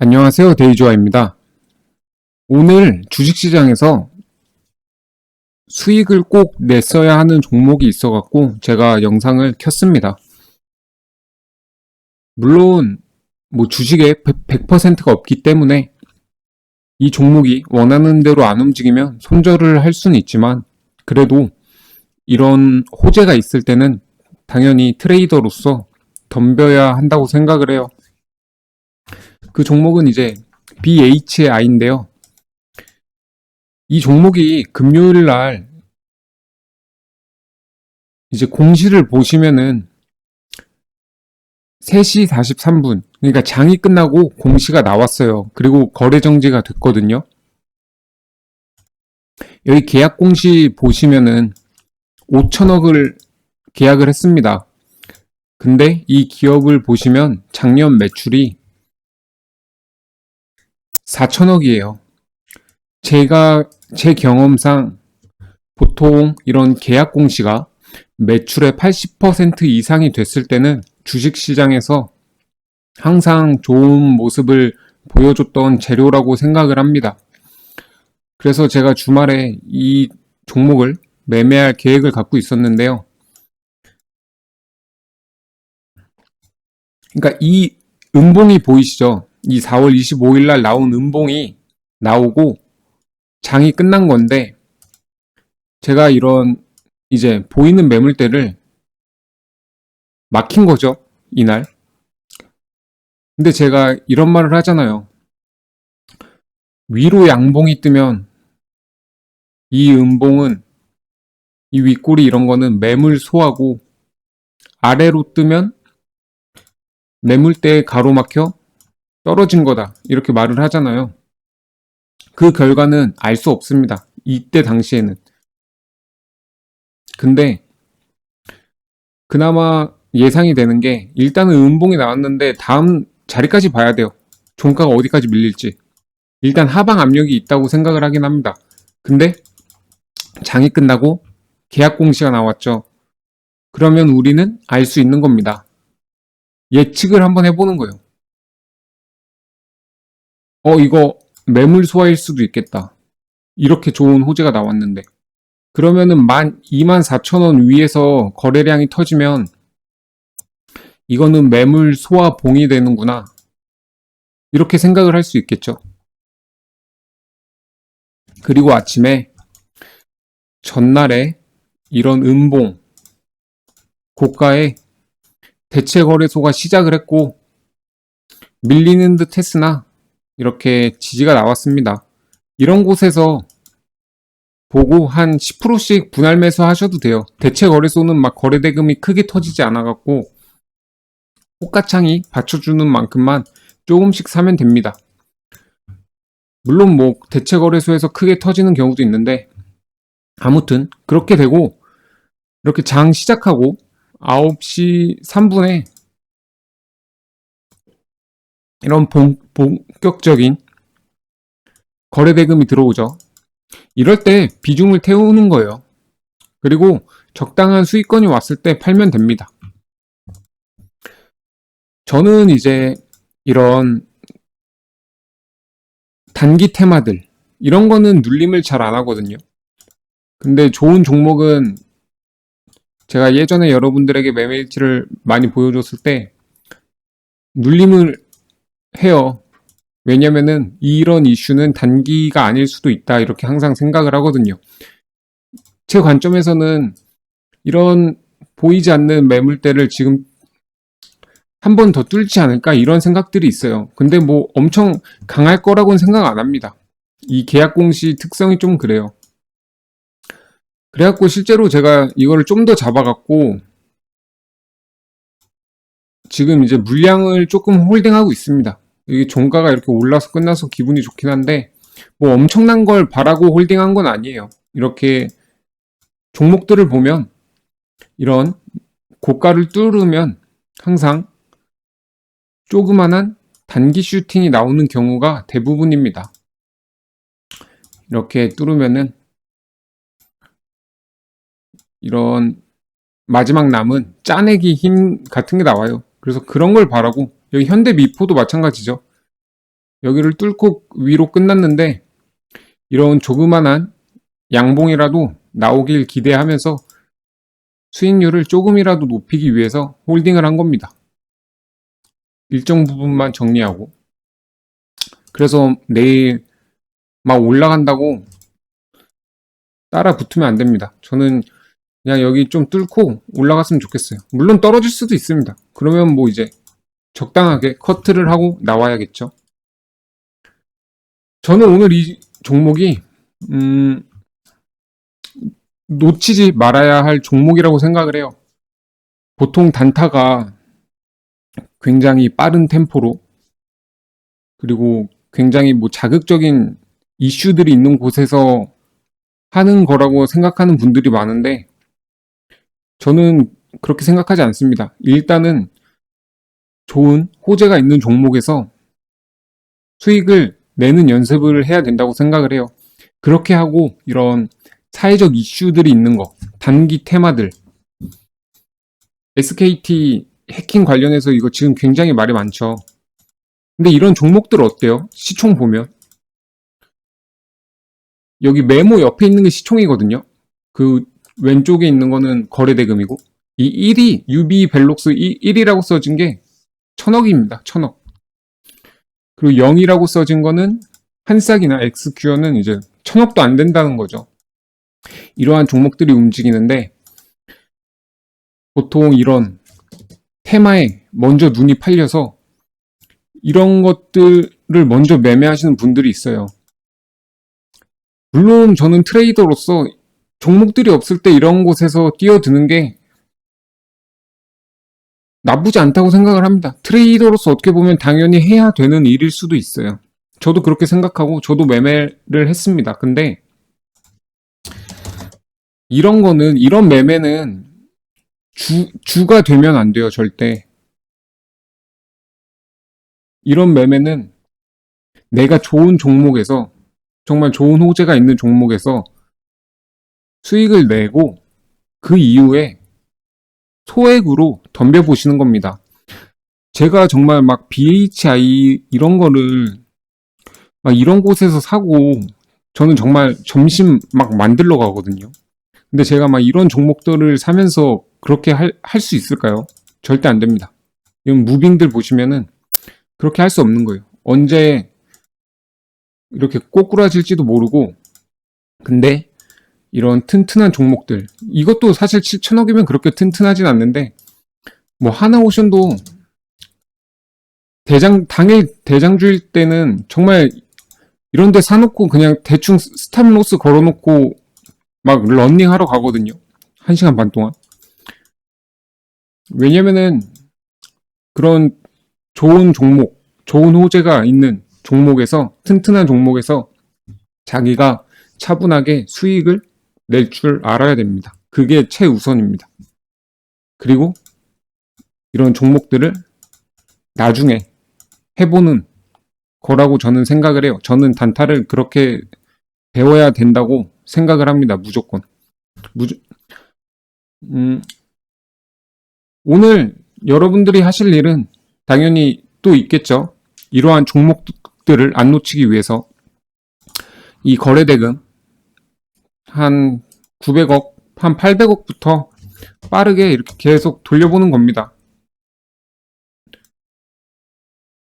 안녕하세요. 데이조아입니다. 오늘 주식시장에서 수익을 꼭 냈어야 하는 종목이 있어갖고 제가 영상을 켰습니다. 물론 뭐 주식에 100%가 없기 때문에 이 종목이 원하는 대로 안 움직이면 손절을 할 수는 있지만 그래도 이런 호재가 있을 때는 당연히 트레이더로서 덤벼야 한다고 생각을 해요. 그 종목은 이제 BHI인데요. 이 종목이 금요일 날 이제 공시를 보시면은 3시 43분, 그러니까 장이 끝나고 공시가 나왔어요. 그리고 거래 정지가 됐거든요. 여기 계약 공시 보시면은 5천억을 계약을 했습니다. 근데 이 기업을 보시면 작년 매출이 4천억이에요. 제가 제 경험상 보통 이런 계약 공시가 매출의 80% 이상이 됐을 때는 주식 시장에서 항상 좋은 모습을 보여줬던 재료라고 생각을 합니다. 그래서 제가 주말에 이 종목을 매매할 계획을 갖고 있었는데요. 그러니까 이 음봉이 보이시죠? 이 4월 25일 날 나온 음봉이 나오고 장이 끝난 건데 제가 이런 이제 보이는 매물대를 막힌 거죠. 이날. 근데 제가 이런 말을 하잖아요. 위로 양봉이 뜨면 이 음봉은 이 윗꼬리 이런 거는 매물 소화고 아래로 뜨면 매물대에 가로막혀 떨어진 거다. 이렇게 말을 하잖아요. 그 결과는 알 수 없습니다. 이때 당시에는. 근데 그나마 예상이 되는 게 일단은 음봉이 나왔는데 다음 자리까지 봐야 돼요. 종가가 어디까지 밀릴지. 일단 하방 압력이 있다고 생각을 하긴 합니다. 근데 장이 끝나고 계약 공시가 나왔죠. 그러면 우리는 알 수 있는 겁니다. 예측을 한번 해보는 거예요. 어, 이거 매물 소화일 수도 있겠다. 이렇게 좋은 호재가 나왔는데. 그러면은 만 2만 4천 원 위에서 거래량이 터지면 이거는 매물 소화 봉이 되는구나. 이렇게 생각을 할 수 있겠죠. 그리고 아침에 전날에 이런 음봉 고가에 대체 거래소가 시작을 했고 밀리는 듯 했으나 이렇게 지지가 나왔습니다. 이런 곳에서 보고 한 10%씩 분할 매수 하셔도 돼요. 대체 거래소는 막 거래 대금이 크게 터지지 않아 갖고 호가창이 받쳐주는 만큼만 조금씩 사면 됩니다. 물론 뭐 대체 거래소에서 크게 터지는 경우도 있는데 아무튼 그렇게 되고 이렇게 장 시작하고 9시 3분에 이런 본, 본격적인 거래 대금이 들어오죠. 이럴 때 비중을 태우는 거예요. 그리고 적당한 수익권이 왔을 때 팔면 됩니다. 저는 이제 이런 단기 테마들, 이런 거는 눌림을 잘 안 하거든요. 근데 좋은 종목은 제가 예전에 여러분들에게 매매일지를 많이 보여줬을 때 눌림을 해요. 왜냐면은 이런 이슈는 단기가 아닐 수도 있다. 이렇게 항상 생각을 하거든요. 제 관점에서는 이런 보이지 않는 매물대를 지금 한 번 더 뚫지 않을까 이런 생각들이 있어요. 근데 뭐 엄청 강할 거라고는 생각 안 합니다. 이 계약 공시 특성이 좀 그래요. 그래갖고 실제로 제가 이거를 좀 더 잡아갖고 지금 이제 물량을 조금 홀딩하고 있습니다. 이게 종가가 이렇게 올라서 끝나서 기분이 좋긴 한데 뭐 엄청난 걸 바라고 홀딩한 건 아니에요. 이렇게 종목들을 보면 이런 고가를 뚫으면 항상 조그만한 단기 슈팅이 나오는 경우가 대부분입니다. 이렇게 뚫으면은 이런 마지막 남은 짜내기 힘 같은 게 나와요. 그래서 그런 걸 바라고 여기 현대 미포도 마찬가지죠. 여기를 뚫고 위로 끝났는데 이런 조그만한 양봉이라도 나오길 기대하면서 수익률을 조금이라도 높이기 위해서 홀딩을 한 겁니다. 일정 부분만 정리하고 그래서 내일 막 올라간다고 따라 붙으면 안 됩니다. 저는 그냥 여기 좀 뚫고 올라갔으면 좋겠어요. 물론 떨어질 수도 있습니다. 그러면 뭐 이제 적당하게 커트를 하고 나와야겠죠. 저는 오늘 이 종목이 음, 놓치지 말아야 할 종목이라고 생각을 해요. 보통 단타가 굉장히 빠른 템포로 그리고 굉장히 뭐 자극적인 이슈들이 있는 곳에서 하는 거라고 생각하는 분들이 많은데 저는 그렇게 생각하지 않습니다. 일단은 좋은 호재가 있는 종목에서 수익을 내는 연습을 해야 된다고 생각을 해요. 그렇게 하고 이런 사회적 이슈들이 있는 거, 단기 테마들, SKT 해킹 관련해서 이거 지금 굉장히 말이 많죠. 근데 이런 종목들 어때요? 시총 보면. 여기 메모 옆에 있는 게 시총이거든요. 그 왼쪽에 있는 거는 거래대금이고, 이 1위, UB 벨록스 1위라고 써진 게 천억입니다. 천억. 그리고 0이라고 써진 거는 한싹이나 엑스큐어는 이제 천억도 안 된다는 거죠. 이러한 종목들이 움직이는데 보통 이런 테마에 먼저 눈이 팔려서 이런 것들을 먼저 매매하시는 분들이 있어요. 물론 저는 트레이더로서 종목들이 없을 때 이런 곳에서 뛰어드는 게 나쁘지 않다고 생각을 합니다. 트레이더로서 어떻게 보면 당연히 해야 되는 일일 수도 있어요. 저도 그렇게 생각하고 저도 매매를 했습니다. 근데 이런 거는 이런 매매는 주 주가 되면 안 돼요, 절대. 이런 매매는 내가 좋은 종목에서 정말 좋은 호재가 있는 종목에서 수익을 내고 그 이후에 소액으로 덤벼보시는 겁니다. 제가 정말 막 BHI 이런 거를 막 이런 곳에서 사고 저는 정말 점심 막 만들러 가거든요. 근데 제가 막 이런 종목들을 사면서 그렇게 할 수 있을까요? 절대 안 됩니다. 이런 무빙들 보시면은 그렇게 할 수 없는 거예요. 언제 이렇게 꼬꾸라질지도 모르고 근데 이런 튼튼한 종목들 이것도 사실 7천억이면 그렇게 튼튼하진 않는데 뭐 하나오션도 대장 당일 대장주일 때는 정말 이런 데 사놓고 그냥 대충 스탑로스 걸어놓고 막 런닝 하러 가거든요. 한 시간 반 동안. 왜냐면은 그런 좋은 종목, 좋은 호재가 있는 종목에서 튼튼한 종목에서 자기가 차분하게 수익을 낼 줄 알아야 됩니다. 그게 최우선입니다. 그리고 이런 종목들을 나중에 해보는 거라고 저는 생각을 해요. 저는 단타를 그렇게 배워야 된다고 생각을 합니다. 무조건. 무조, 음, 오늘 여러분들이 하실 일은 당연히 또 있겠죠. 이러한 종목들을 안 놓치기 위해서 이 거래대금 한 900억, 한 800억부터 빠르게 이렇게 계속 돌려보는 겁니다.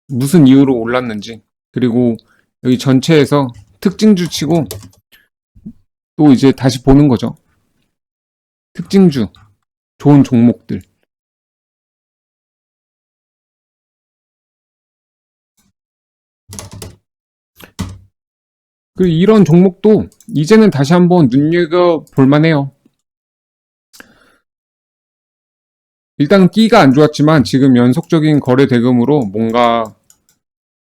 무슨 이유로 올랐는지, 그리고 여기 전체에서 특징주 치고 또 이제 다시 보는 거죠. 특징주, 좋은 종목들. 그 이런 종목도 이제는 다시 한번 눈여겨 볼 만해요. 일단 끼가 안 좋았지만 지금 연속적인 거래 대금으로 뭔가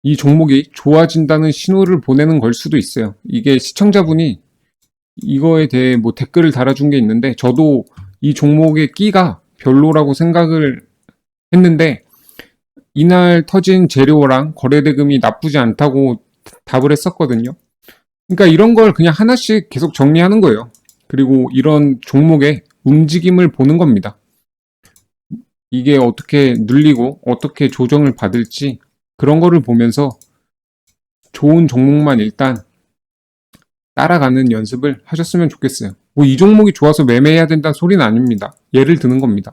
이 종목이 좋아진다는 신호를 보내는 걸 수도 있어요. 이게 시청자분이 이거에 대해 뭐 댓글을 달아준 게 있는데 저도 이 종목의 끼가 별로라고 생각을 했는데 이날 터진 재료랑 거래대금이 나쁘지 않다고 답을 했었거든요. 그러니까 이런 걸 그냥 하나씩 계속 정리하는 거예요. 그리고 이런 종목의 움직임을 보는 겁니다. 이게 어떻게 눌리고 어떻게 조정을 받을지 그런 거를 보면서 좋은 종목만 일단 따라가는 연습을 하셨으면 좋겠어요. 뭐 이 종목이 좋아서 매매해야 된다는 소리는 아닙니다. 예를 드는 겁니다.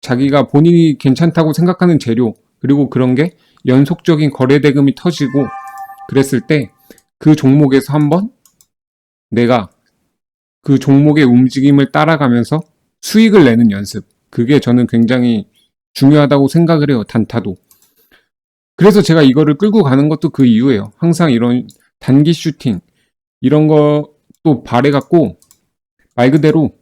자기가 본인이 괜찮다고 생각하는 재료, 그리고 그런 게 연속적인 거래 대금이 터지고 그랬을 때 그 종목에서 한번 내가 그 종목의 움직임을 따라가면서 수익을 내는 연습. 그게 저는 굉장히 중요하다고 생각을 해요. 단타도. 그래서 제가 이거를 끌고 가는 것도 그 이유예요. 항상 이런 단기 슈팅 이런 것도 바래갖고 말 그대로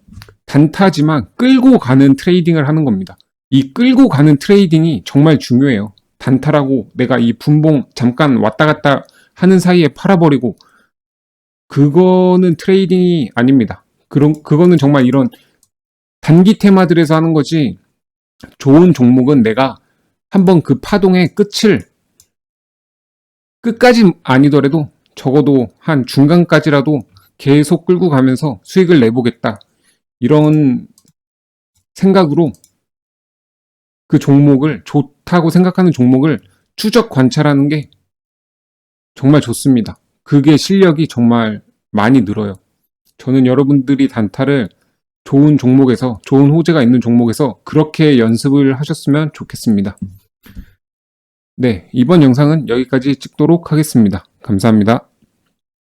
단타지만 끌고 가는 트레이딩을 하는 겁니다. 이 끌고 가는 트레이딩이 정말 중요해요. 단타라고 내가 이 분봉 잠깐 왔다 갔다 하는 사이에 팔아버리고 그거는 트레이딩이 아닙니다. 그런 그거는 정말 이런 단기 테마들에서 하는 거지. 좋은 종목은 내가 한번 그 파동의 끝을 끝까지 아니더라도 적어도 한 중간까지라도 계속 끌고 가면서 수익을 내보겠다. 이런 생각으로 그 종목을 좋다고 생각하는 종목을 추적 관찰하는 게 정말 좋습니다. 그게 실력이 정말 많이 늘어요. 저는 여러분들이 단타를 좋은 종목에서, 좋은 호재가 있는 종목에서 그렇게 연습을 하셨으면 좋겠습니다. 네, 이번 영상은 여기까지 찍도록 하겠습니다. 감사합니다.